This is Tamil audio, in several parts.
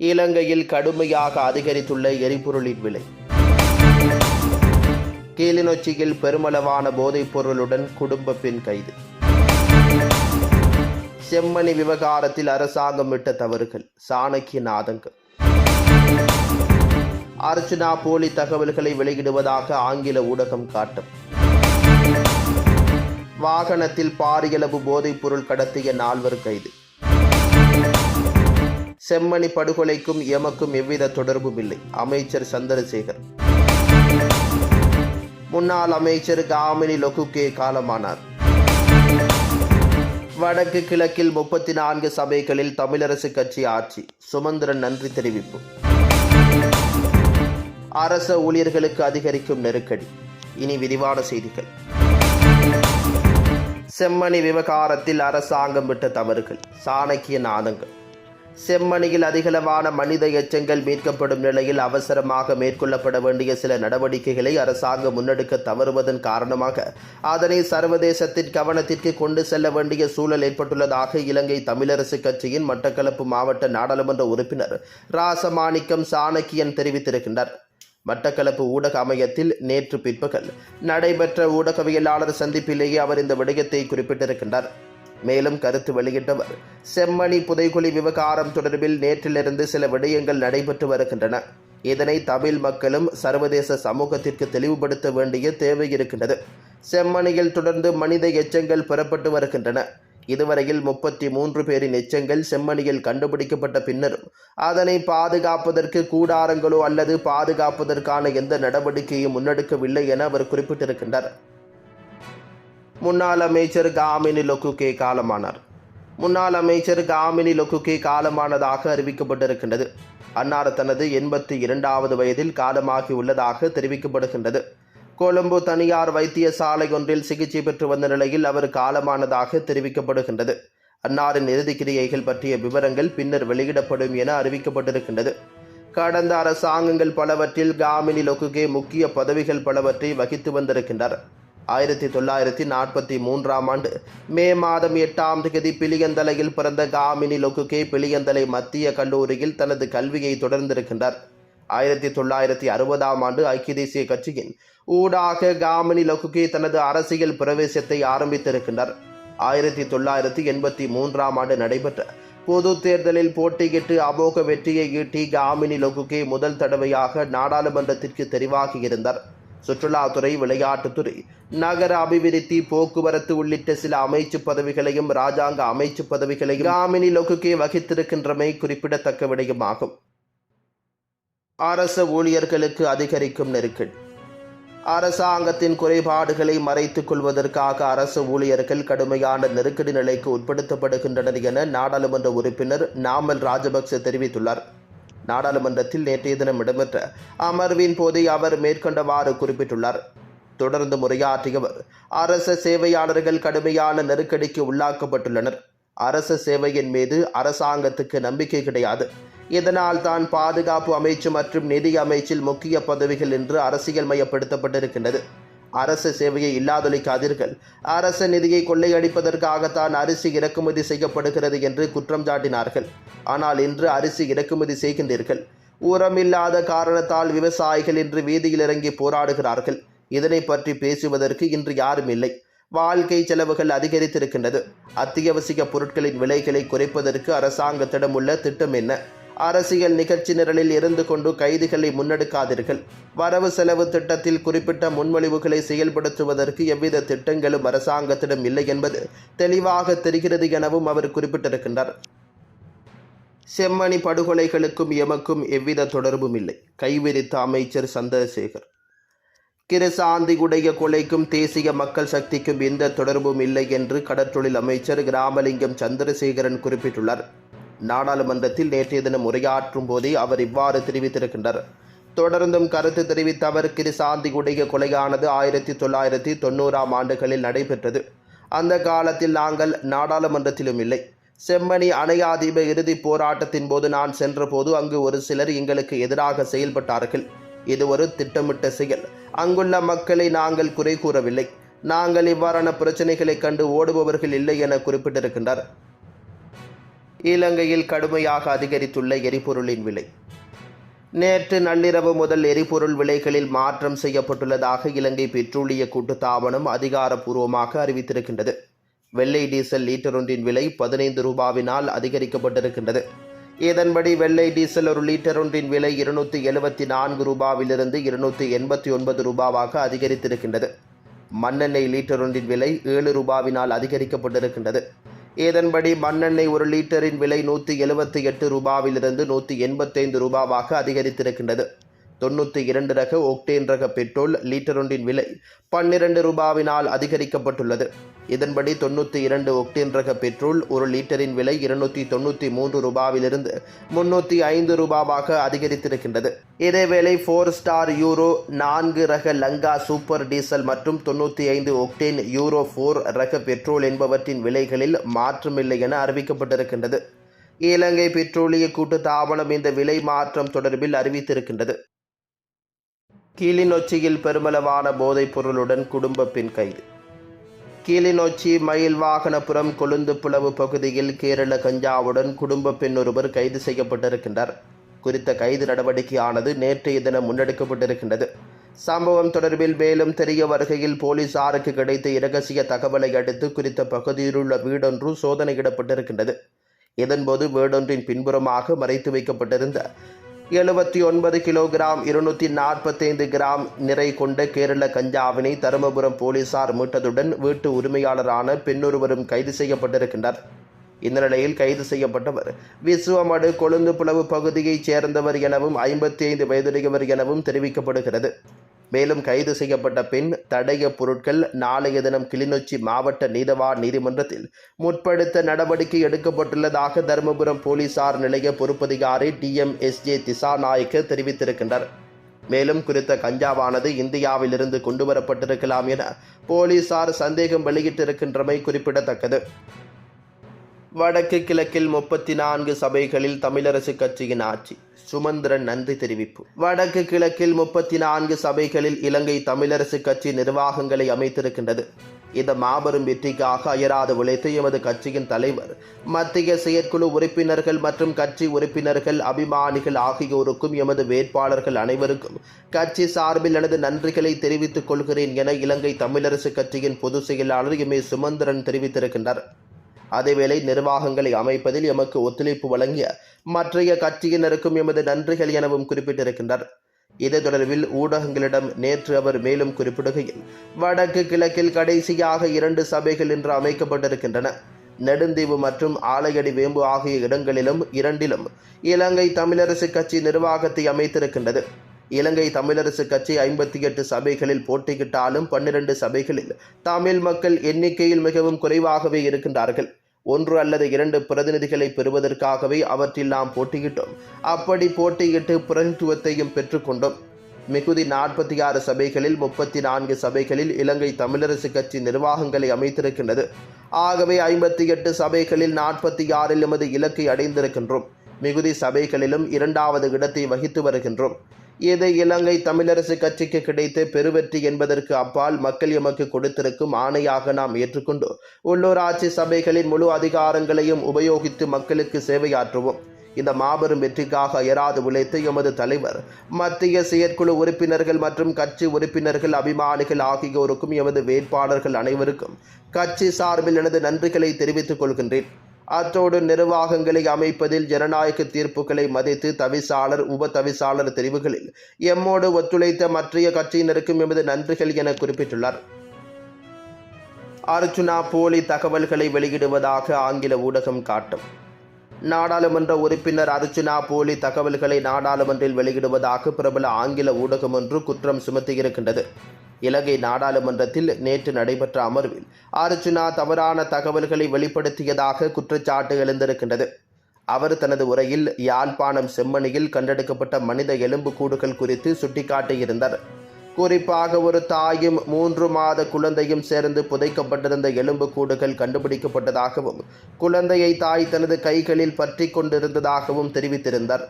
இலங்கையில் கடுமையாக அதிகரித்துள்ள எரிபொருளின் விலை. கிளிநொச்சியில் பெருமளவான போதைப் பொருளுடன் குடும்ப பெண் கைது. செம்மணி விவகாரத்தில் அரசாங்கம் விட்ட தவறுகள் சாணக்கியன் ஆதங்கம். அர்ச்சனா போலி தகவல்களை வெளியிடுவதாக ஆங்கில ஊடகம் காட்டும். வாகனத்தில் பாரியளவு போதைப் பொருள் கடத்திய நால்வர் கைது. செம்மணி படுகொலைக்கும் எமக்கும் எவ்வித தொடர்பும் இல்லை அமைச்சர் சந்திரசேகர். முன்னாள் அமைச்சர் காமினி லொகுகே காலமானார். வடக்கு கிழக்கில் முப்பத்தி நான்கு சபைகளில் தமிழரசு கட்சி ஆட்சி. சுமந்திரன் நன்றி தெரிவிப்பு. அரச ஊழியர்களுக்கு அதிகரிக்கும் நெருக்கடி. இனி விரிவான செய்திகள். செம்மணி விவகாரத்தில் அரசாங்கம் விட்ட தவறுகள். சாணக்கிய நாதங்கள் செம்மணியில் அதிகளவான மனித எச்சங்கள் மீட்கப்படும் நிலையில் அவசரமாக மேற்கொள்ளப்பட வேண்டிய சில நடவடிக்கைகளை அரசாங்கம் முன்னெடுக்க தவறுவதன் காரணமாக அதனை சர்வதேசத்தின் கவனத்திற்கு கொண்டு செல்ல வேண்டிய சூழல் ஏற்பட்டுள்ளதாக இலங்கை தமிழரசு கட்சியின் மட்டக்களப்பு மாவட்ட நாடாளுமன்ற உறுப்பினர் ராசமாணிக்கம் சாணக்கியன் தெரிவித்திருக்கின்றார். மட்டக்களப்பு ஊடக அமையத்தில் நேற்று பிற்பகல் நடைபெற்ற ஊடகவியலாளர் சந்திப்பிலேயே அவர் இந்த விடயத்தை குறிப்பிட்டிருக்கின்றார். மேலும் கருத்து வெளியிட்டவர். செம்மணி புதைகுழி விவகாரம் தொடர்பில் நேற்றிலிருந்து சில விடயங்கள் நடைபெற்று வருகின்றன. இதனை தமிழ் மக்களும் சர்வதேச சமூகத்திற்கு தெளிவுபடுத்த வேண்டிய தேவை இருக்கின்றது. செம்மணியில் தொடர்ந்து மனித எச்சங்கள் பெறப்பட்டு வருகின்றன. இதுவரையில் முப்பத்தி மூன்று பேரின் எச்சங்கள் செம்மணியில் கண்டுபிடிக்கப்பட்ட பின்னரும் அதனை பாதுகாப்பதற்கு கூடாரங்களோ அல்லது பாதுகாப்பதற்கான எந்த நடவடிக்கையும் முன்னெடுக்கவில்லை என அவர் குறிப்பிட்டிருக்கின்றார். முன்னாள் அமைச்சர் காமினி லொக்குகே காலமானார். முன்னாள் அமைச்சர் காமினி லொக்குகே காலமானதாக அறிவிக்கப்பட்டிருக்கின்றது. அன்னார் தனது எண்பத்தி இரண்டாவது வயதில் காலமாகி உள்ளதாக தெரிவிக்கப்படுகின்றது. கொழும்பு தனியார் வைத்தியசாலை ஒன்றில் சிகிச்சை பெற்று வந்த நிலையில் அவர் காலமானதாக தெரிவிக்கப்படுகின்றது. அன்னாரின் இறுதிக்கிரியைகள் பற்றிய விவரங்கள் பின்னர் வெளியிடப்படும் என அறிவிக்கப்பட்டிருக்கின்றது. கடந்த அரசாங்கங்கள் பலவற்றில் காமினி லொக்குகே முக்கிய பதவிகள் பலவற்றை வகித்து வந்திருக்கின்றார் ஆயிரத்தி தொள்ளாயிரத்தி நாற்பத்தி மூன்றாம் ஆண்டு மே மாதம் எட்டாம் தேதி பிளியந்தலையில் பிறந்த காமினி லொக்குகே பிளியந்தலை மத்திய கல்லூரியில் தனது கல்வியை தொடர்ந்திருக்கின்றார். ஆயிரத்தி தொள்ளாயிரத்தி அறுபதாம் ஆண்டு ஐக்கிய தேசிய கட்சியின் ஊடாக காமினி லொக்குகே தனது அரசியல் பிரவேசத்தை ஆரம்பித்திருக்கின்றார். ஆயிரத்தி தொள்ளாயிரத்தி எண்பத்தி மூன்றாம் ஆண்டு நடைபெற்ற பொது தேர்தலில் போட்டியிட்டு அமோக வெற்றியை ஈட்டி காமினி லொகுகே முதல் தடவையாக நாடாளுமன்றத்திற்கு தெரிவாகியிருந்தார். சுற்றுலாத்துறை விளையாட்டுத்துறை நகர அபிவிருத்தி போக்குவரத்து உள்ளிட்ட சில அமைச்சு பதவிகளையும் ராஜாங்க அமைச்சு பதவிகளையும் காமினி லொகுகே வகித்திருக்கின்றமை குறிப்பிடத்தக்க விடயமாகும். அரச ஊழியர்களுக்கு அதிகரிக்கும் நெருக்கடி. அரசாங்கத்தின் குறைபாடுகளை மறைத்துக் கொள்வதற்காக அரசு ஊழியர்கள் கடுமையான நெருக்கடி நிலைக்கு உட்படுத்தப்படுகின்றனர் என நாடாளுமன்ற உறுப்பினர் நாமல் ராஜபக்ச தெரிவித்துள்ளார். நாடாளுமன்றத்தில் நேற்றைய தினம் இடம்பெற்ற அமர்வின் போதே அவர் மேற்கொண்டவாறு குறிப்பிட்டுள்ளார். தொடர்ந்து உரையாற்றியவர் அரச சேவையாளர்கள் கடுமையான நெருக்கடிக்கு உள்ளாக்கப்பட்டுள்ளனர். அரச சேவையின் மீது அரசாங்கத்துக்கு நம்பிக்கை கிடையாது. இதனால் தான் பாதுகாப்பு அமைச்சு மற்றும் நிதி அமைச்சில் முக்கிய பதவிகள் என்று அரசியல் மயப்படுத்தப்பட்டிருக்கின்றது. அரசு சேவையை இல்லாதொழிக்காதீர்கள் அரச நிதியை கொள்ளையடிப்பதற்காகத்தான் அரிசி இறக்குமதி செய்யப்படுகிறது என்று குற்றம் சாட்டினார்கள். ஆனால் இன்று அரிசி இறக்குமதி செய்கின்றீர்கள். உரமில்லாத காரணத்தால் விவசாயிகள் இன்று வீதியில் இறங்கி போராடுகிறார்கள். இதனை பற்றி பேசுவதற்கு இன்று யாரும் இல்லை. வாழ்க்கை செலவுகள் அதிகரித்திருக்கின்றது. அத்தியாவசிய பொருட்களின் விலைகளை குறைப்பதற்கு அரசாங்கத்திடம் உள்ள திட்டம் என்ன? அரசியல் நிகழ்ச்சி நிரலில் இருந்து கொண்டு கைதுகளை முன்னெடுக்காதீர்கள். வரவு செலவு திட்டத்தில் குறிப்பிட்ட முன்மொழிவுகளை செயல்படுத்துவதற்கு எவ்வித திட்டங்களும் அரசாங்கத்திடம் இல்லை என்பது தெளிவாக தெரிகிறது எனவும் அவர் குறிப்பிட்டிருக்கின்றார். செம்மணி படுகொலைகளுக்கும் எமக்கும் எவ்வித தொடர்பும் இல்லை. கைவிரித்த அமைச்சர் சந்திரசேகர். கிருசாந்திகுடைய கொலைக்கும் தேசிய மக்கள் சக்திக்கும் எந்த தொடர்பும் இல்லை என்று கடற்றொழில் அமைச்சர் கிராமலிங்கம் சந்திரசேகரன் குறிப்பிட்டுள்ளார். நாடாளுமன்றத்தில் நேற்றைய தினம் உரையாற்றும் போதே அவர் இவ்வாறு தெரிவித்திருக்கின்றார். தொடர்ந்தும் கருத்து தெரிவித்த அவர் கிருசாந்திகுடைய கொலையானது ஆயிரத்தி தொள்ளாயிரத்தி தொண்ணூறாம் ஆண்டுகளில் நடைபெற்றது. அந்த காலத்தில் நாங்கள் நாடாளுமன்றத்திலும் இல்லை. செம்மணி அணையாதீப இறுதிப் போராட்டத்தின் போது நான் சென்றபோது அங்கு ஒரு சிலர் எங்களுக்கு எதிராக செயல்பட்டார்கள். இது ஒரு திட்டமிட்ட செயல். அங்குள்ள மக்களை நாங்கள் குறை கூறவில்லை. நாங்கள் இவ்வாறான பிரச்சனைகளைக் கண்டு ஓடுபவர்கள் இல்லை என குறிப்பிட்டிருக்கின்றார். இலங்கையில் கடுமையாக அதிகரித்துள்ள எரிபொருளின் விலை. நேற்று நள்ளிரவு முதல் எரிபொருள் விலைகளில் மாற்றம் செய்யப்பட்டுள்ளதாக இலங்கை பெட்ரோலிய கூட்டுத்தாபனம் அதிகாரப்பூர்வமாக அறிவித்திருக்கின்றது. வெள்ளை டீசல் லீட்டர் ஒன்றின் விலை பதினைந்து ரூபாவினால் அதிகரிக்கப்பட்டிருக்கின்றது. இதன்படி வெள்ளை டீசல் ஒரு லீட்டர் ஒன்றின் விலை இருநூற்றி எழுபத்தி நான்கு ரூபாவிலிருந்து இருநூற்றி எண்பத்தி ஒன்பது ரூபாவாக அதிகரித்திருக்கின்றது. மண்ணெண்ணெய் லீட்டர் ஒன்றின் விலை ஏழு ரூபாவினால் அதிகரிக்கப்பட்டிருக்கின்றது. இதன்படி மண்ணெண்ணெய் ஒரு லிட்டரின் விலை நூற்றி எழுபத்தி எட்டு ரூபாவிலிருந்து நூற்றி எண்பத்தைந்து ரூபாவாக அதிகரித்திருக்கின்றது. தொண்ணூற்றி இரண்டு ரக ஒக்டேன் ரக பெட்ரோல் லீட்டர் ஒன்றின் விலை பன்னிரண்டு ரூபாவினால் அதிகரிக்கப்பட்டுள்ளது. இதன்படி தொண்ணூற்றி இரண்டு ஒக்டேன் ரக பெட்ரோல் ஒரு லிட்டரின் விலை இருநூற்றி தொண்ணூற்றி மூன்று ரூபாவிலிருந்து முன்னூற்றி ஐந்து ரூபாவாக அதிகரித்திருக்கின்றது. இதேவேளை ஃபோர் ஸ்டார் யூரோ நான்கு ரக லங்கா சூப்பர் டீசல் மற்றும் தொண்ணூற்றி ஐந்து ஒக்டேன் யூரோ ஃபோர் ரக பெட்ரோல் என்பவற்றின் விலைகளில் மாற்றமில்லை என அறிவிக்கப்பட்டிருக்கின்றது. இலங்கை பெட்ரோலிய கூட்டு தாபனம் இந்த விலை மாற்றம் தொடர்பில் அறிவித்திருக்கின்றது. கிளிநொச்சியில் பெருமளவான போதைப் பொருளுடன் குடும்ப பெண் கைது. கிளிநொச்சி மயில் வாகனபுரம் கொழுந்து புலவு பகுதியில் கேரள கஞ்சாவுடன் குடும்ப பெண் ஒருவர் கைது செய்யப்பட்டிருக்கின்றார். குறித்த கைது நடவடிக்கையானது நேற்றைய தினம் முன்னெடுக்கப்பட்டிருக்கின்றது. சம்பவம் தொடர்பில் மேலும் தெரிய வருகையில் போலீசாருக்கு கிடைத்த இரகசிய தகவலை அடுத்து குறித்த பகுதியிலுள்ள வீடொன்று சோதனையிடப்பட்டிருக்கின்றது. இதன்போது வீடொன்றின் பின்புறமாக மறைத்து வைக்கப்பட்டிருந்த எழுபத்தி ஒன்பது கிலோகிராம் இருநூற்றி நாற்பத்தைந்து கிராம் நிறை கொண்ட கேரள கஞ்சாவினை தருமபுரம் போலீசார் மீட்டதுடன் வீட்டு உரிமையாளரான பெண்ணொருவரும் கைது செய்யப்பட்டிருக்கின்றார் இந்த நிலையில் கைது செய்யப்பட்டவர் விசுவமடு கொழுந்து புலவு பகுதியைச் சேர்ந்தவர் எனவும் ஐம்பத்தி ஐந்து வயதுடையவர் எனவும் தெரிவிக்கப்படுகிறது. மேலும் கைது செய்யப்பட்ட பின் தடைய பொருட்கள் நாளைய தினம் கிளிநொச்சி மாவட்ட நீதவான் நீதிமன்றத்தில் முற்படுத்த நடவடிக்கை எடுக்கப்பட்டுள்ளதாக தருமபுரம் போலீசார் நிலைய பொறுப்பதிகாரி D M S J Dissanayake தெரிவித்திருக்கின்றார் மேலும் குறித்த கஞ்சாவானது இந்தியாவிலிருந்து கொண்டுவரப்பட்டிருக்கலாம் என போலீசார் சந்தேகம் வெளியிட்டிருக்கின்றமை குறிப்பிடத்தக்கது. வடக்கு கிழக்கில் முப்பத்தி நான்கு சபைகளில் தமிழரசு கட்சியின் ஆட்சி. சுமந்திரன் நன்றி தெரிவிப்பு. வடக்கு கிழக்கில் முப்பத்தி நான்கு சபைகளில் இலங்கை தமிழரசு கட்சி நிர்வாகங்களை அமைத்திருக்கின்றது. இந்த மாபெரும் வெற்றிக்காக அயராது உழைத்து எமது கட்சியின் தலைவர் மத்திய செயற்குழு உறுப்பினர்கள் மற்றும் கட்சி உறுப்பினர்கள் அபிமானிகள் ஆகியோருக்கும் எமது வேட்பாளர்கள் அனைவருக்கும் கட்சி சார்பில் எனது நன்றிகளை தெரிவித்துக் கொள்கிறேன் என இலங்கை தமிழரசு கட்சியின் பொதுச் செயலாளர் எம் ஏ சுமந்திரன் தெரிவித்திருக்கின்றார். அதேவேளை நிர்வாகங்களை அமைப்பதில் எமக்கு ஒத்துழைப்பு வழங்கிய மற்றைய கட்சியினருக்கும் எமது நன்றிகள் எனவும் குறிப்பிட்டிருக்கின்றார். இது தொடர்பில் ஊடகங்களிடம் நேற்று அவர் மேலும் குறிப்பிடுகையில் வடக்கு கிழக்கில் கடைசியாக இரண்டு சபைகள் இன்று அமைக்கப்பட்டிருக்கின்றன. நெடுந்தீவு மற்றும் ஆலையடி வேம்பு ஆகிய இடங்களிலும் இரண்டிலும் இலங்கை தமிழரசு கட்சி நிர்வாகத்தை அமைத்திருக்கின்றது. இலங்கை தமிழரசு கட்சி ஐம்பத்தி எட்டு சபைகளில் போட்டியிட்டாலும் பன்னிரண்டு சபைகளில் தமிழ் மக்கள் எண்ணிக்கையில் மிகவும் குறைவாகவே இருக்கின்றார்கள். ஒன்று அல்லது இரண்டு பிரதிநிதிகளை பெறுவதற்காகவே அவற்றில் நாம் போட்டியிட்டோம். அப்படி போட்டியிட்டு பிரதிநிதித்துவத்தையும் பெற்றுக்கொண்டோம். மிகுதி நாற்பத்தி ஆறு சபைகளில் முப்பத்தி நான்கு சபைகளில் இலங்கை தமிழரசு கட்சி நிர்வாகங்களை அமைத்திருக்கின்றது. ஆகவே ஐம்பத்தி எட்டு சபைகளில் நாற்பத்தி ஆறில் எமது இலக்கை அடைந்திருக்கின்றோம். மிகுதி சபைகளிலும் இரண்டாவது இடத்தை வகித்து வருகின்றோம். இது இலங்கை தமிழரசு கட்சிக்கு கிடைத்த பெருவெற்றி என்பதற்கு அப்பால் மக்கள் எமக்கு கொடுத்திருக்கும் ஆணையாக நாம் ஏற்றுக்கொண்டு உள்ளூராட்சி சபைகளின் முழு அதிகாரங்களையும் உபயோகித்து மக்களுக்கு சேவையாற்றுவோம். இந்த மாபெரும் வெற்றிக்காக அயராது உழைத்து எமது தலைவர் மத்திய செயற்குழு உறுப்பினர்கள் மற்றும் கட்சி உறுப்பினர்கள் அபிமானிகள் ஆகியோருக்கும் எமது வேட்பாளர்கள் அனைவருக்கும் கட்சி சார்பில் எனது நன்றிகளை தெரிவித்துக் கொள்கின்றேன். அத்தோடு நிர்வாகங்களை அமைப்பதில் ஜனநாயக தீர்ப்புகளை மதித்து தவிசாளர் உப தவிசாளர் தெரிவுகளில் எம்மோடு ஒத்துழைத்த மற்றைய கட்சியினருக்கும் எமது நன்றிகள் என குறிப்பிட்டுள்ளார். அர்ஜுனா போலி தகவல்களை வெளியிடுவதாக ஆங்கில ஊடகம் காட்டும். நாடாளுமன்ற உறுப்பினர் அர்ச்சுனா போலி தகவல்களை நாடாளுமன்றில் வெளியிடுவதாக பிரபல ஆங்கில ஊடகம் ஒன்று குற்றம் சுமத்தியிருக்கின்றது. இலங்கை நாடாளுமன்றத்தில் நேற்று நடைபெற்ற அமர்வில் அர்ஜுனா தவறான தகவல்களை வெளிப்படுத்தியதாக குற்றச்சாட்டு எழுந்திருக்கின்றது. அவர் தனது உரையில் யாழ்ப்பாணம் செம்மணியில் கண்டெடுக்கப்பட்ட மனித எலும்புக்கூடுகள் குறித்து சுட்டிக்காட்டியிருந்தார். குறிப்பாக ஒரு தாயும் மூன்று மாத குழந்தையும் சேர்ந்து புதைக்கப்பட்டிருந்த எலும்புக்கூடுகள் கண்டுபிடிக்கப்பட்டதாகவும் குழந்தையை தாய் தனது கைகளில் பற்றி கொண்டிருந்ததாகவும் தெரிவித்திருந்தார்.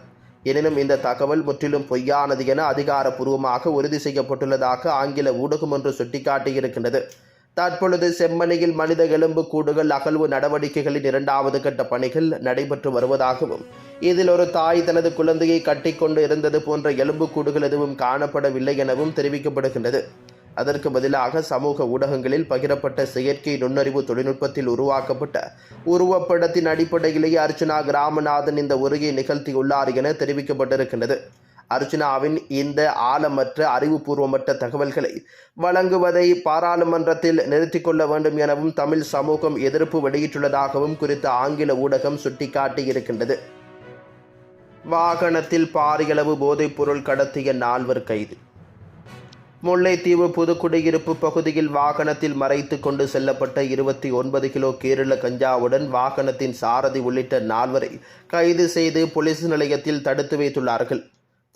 எனினும் இந்த தகவல் முற்றிலும் பொய்யானது என அதிகாரப்பூர்வமாக உறுதி செய்யப்பட்டுள்ளதாக ஆங்கில ஊடகம் ஒன்று சுட்டிக்காட்டியிருக்கின்றது. தற்பொழுது செம்மணியில் மனித எலும்பு கூடுகள் அகழ்வு நடவடிக்கைகளின் இரண்டாவது கட்ட பணிகள் நடைபெற்று வருவதாகவும் இதில் ஒரு தாய் தனது குழந்தையை கட்டிக்கொண்டு இருந்தது போன்ற எலும்பு கூடுகள் எதுவும் காணப்படவில்லை எனவும் தெரிவிக்கப்படுகின்றது. அதற்கு பதிலாக சமூக ஊடகங்களில் பகிரப்பட்ட செயற்கை நுண்ணறிவு தொழில்நுட்பத்தில் உருவாக்கப்பட்ட உருவப்படத்தின் அடிப்படையிலேயே அர்ச்சனா கிராமநாதன் இந்த உரையை நிகழ்த்தியுள்ளார் என தெரிவிக்கப்பட்டிருக்கின்றது. அர்ச்சனாவின் இந்த ஆழமற்ற அறிவுபூர்வமற்ற தகவல்களை வழங்குவதை பாராளுமன்றத்தில் நிறுத்திக் கொள்ள வேண்டும் எனவும் தமிழ் சமூகம் எதிர்ப்பு வெளியிட்டுள்ளதாகவும் குறித்த ஆங்கில ஊடகம் சுட்டிக்காட்டியிருக்கின்றது. வாகனத்தில் பாரியளவு போதைப்பொருள் கடத்திய நால்வர் கைது. முல்லைத்தீவு புதுக்குடியிருப்பு பகுதியில் வாகனத்தில் மறைத்து கொண்டு செல்லப்பட்ட இருபத்தி ஒன்பது கிலோ கேரள கஞ்சாவுடன் வாகனத்தின் சாரதி உள்ளிட்ட நால்வரை கைது செய்து போலீஸ் நிலையத்தில் தடுத்து வைத்துள்ளார்கள்.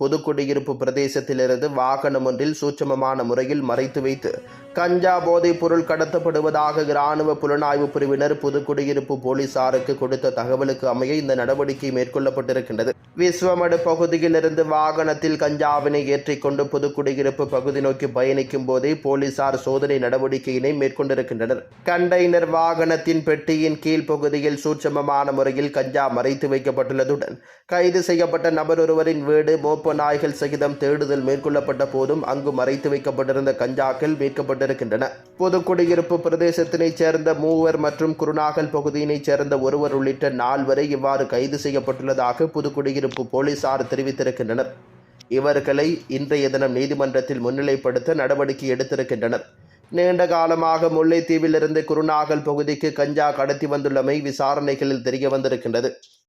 புதுக்குடியிருப்பு பிரதேசத்திலிருந்து வாகனம் ஒன்றில் சூட்சமமான முறையில் மறைத்து வைத்து கஞ்சா போதைப் பொருள் கடத்தப்படுவதாக இராணுவ புலனாய்வு பிரிவினர் புதுக்குடியிருப்பு போலீசாருக்கு கொடுத்த தகவலுக்கு அமைய இந்த நடவடிக்கை மேற்கொள்ளப்பட்டிருக்கின்றது. விஸ்வமடு பகுதியிலிருந்து வாகனத்தில் கஞ்சாவினை ஏற்றிக்கொண்டு புதுக்குடியிருப்பு பகுதி நோக்கி பயணிக்கும் போதே போலீசார் சோதனை நடவடிக்கையினை மேற்கொண்டிருக்கின்றனர். கண்டெய்னர் வாகனத்தின் பெட்டியின் கீழ் பகுதியில் சூட்சமமான முறையில் கஞ்சா மறைத்து வைக்கப்பட்டுள்ளதுடன் கைது செய்யப்பட்ட நபர் ஒருவரின் வீடு மோப்ப நாய்கள் சகிதம் தேடுதல் மேற்கொள்ளப்பட்ட போதும் அங்கு மறைத்து வைக்கப்பட்டிருந்த கஞ்சாக்கள் கொண்டிருக்கின்றன. பொது குடியிருப்பு பிரதேசத்தினைச் சேர்ந்த மூவர் மற்றும் குருநாகல் பகுதியினைச் சேர்ந்த ஒருவர் உள்ளிட்ட நால்வரை இவ்வாறு கைது செய்யப்பட்டுள்ளதாக புதுக்குடியிருப்பு போலீசார் தெரிவித்திருக்கின்றனர். இவர்களை இன்றைய தினம் நீதிமன்றத்தில் முன்னிலைப்படுத்த நடவடிக்கை எடுத்திருக்கின்றனர். நீண்ட காலமாக முல்லைத்தீவிலிருந்து குருநாகல் பகுதிக்கு கஞ்சா கடத்தி வந்துள்ளமை விசாரணைகளில் தெரிய வந்திருக்கின்றது